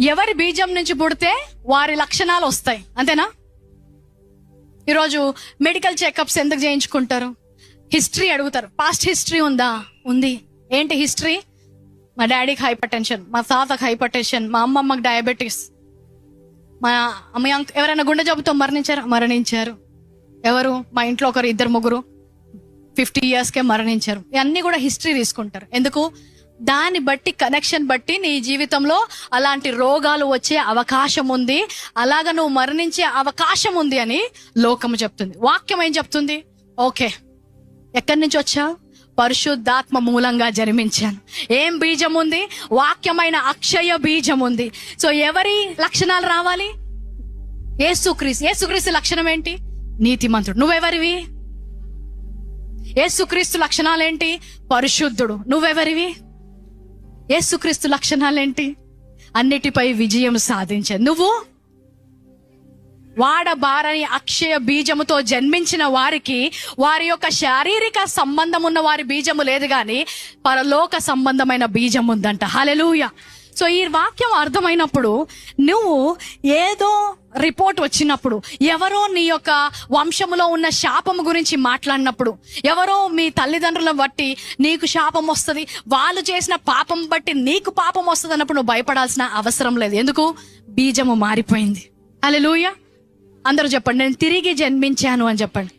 ఎవరి బీజం నుంచి పుడితే వారి లక్షణాలు వస్తాయి. అంతేనా? ఈరోజు మెడికల్ చెకప్స్ ఎందుకు చేయించుకుంటారు? హిస్టరీ అడుగుతారు. పాస్ట్ హిస్టరీ ఉందా? ఉంది. ఏంటి హిస్టరీ? మా డాడీకి హైపర్ టెన్షన్ మా తాతకి హైపర్ టెన్షన్ మా అమ్మమ్మకి డయాబెటీస్. మా అమ్మ అంక ఎవరైనా గుండె జబ్బుతో మరణించారు? మరణించారు. ఎవరు? మా ఇంట్లో ఒకరు ఇద్దరు ముగ్గురు. ఫిఫ్టీ ఇయర్స్కే మరణించారు. ఇవన్నీ కూడా హిస్టరీ తీసుకుంటారు. ఎందుకు? దాన్ని బట్టి కనెక్షన్ బట్టి నీ జీవితంలో అలాంటి రోగాలు వచ్చే అవకాశం ఉంది. అలాగ నువ్వు మరణించే అవకాశం ఉంది అని లోకము చెప్తుంది. వాక్యం ఏం చెప్తుంది? ఓకే. ఎక్కడి నుంచి వచ్చావు పరిశుద్ధాత్మ మూలంగా జన్మించాను. ఏం బీజం ఉంది? వాక్యమైన అక్షయ బీజం ఉంది. సో ఎవరి లక్షణాలు రావాలి? ఏసుక్రీస్ ఏసుక్రీస్తు లక్షణం ఏంటి? నీతిమంతుడు. నువ్వెవరివి? ఏసుక్రీస్తు లక్షణాలేంటి పరిశుద్ధుడు. నువ్వెవరివి? ఏసుక్రీస్తు లక్షణాలేంటి? అన్నిటిపై విజయం సాధించే. నువ్వు వాడబారని అక్షయ బీజముతో జన్మించిన వారికి వారి యొక్క శారీరక సంబంధం ఉన్న వారి బీజము లేదు కానీ పరలోక సంబంధమైన బీజం ఉందంట హలెలూయ సో ఈ వాక్యం అర్థమైనప్పుడు నువ్వు ఏదో రిపోర్ట్ వచ్చినప్పుడు ఎవరో నీ యొక్క వంశములో ఉన్న శాపము గురించి మాట్లాడినప్పుడు ఎవరో మీ తల్లిదండ్రులను బట్టి నీకు శాపం వస్తుంది వాళ్ళు చేసిన పాపం బట్టి నీకు పాపం వస్తుంది అన్నప్పుడు నువ్వు భయపడాల్సిన అవసరం లేదు. ఎందుకు? బీజము మారిపోయింది. అలెలుయ అందరూ చెప్పండి నేను తిరిగి జన్మించాను అని చెప్పండి.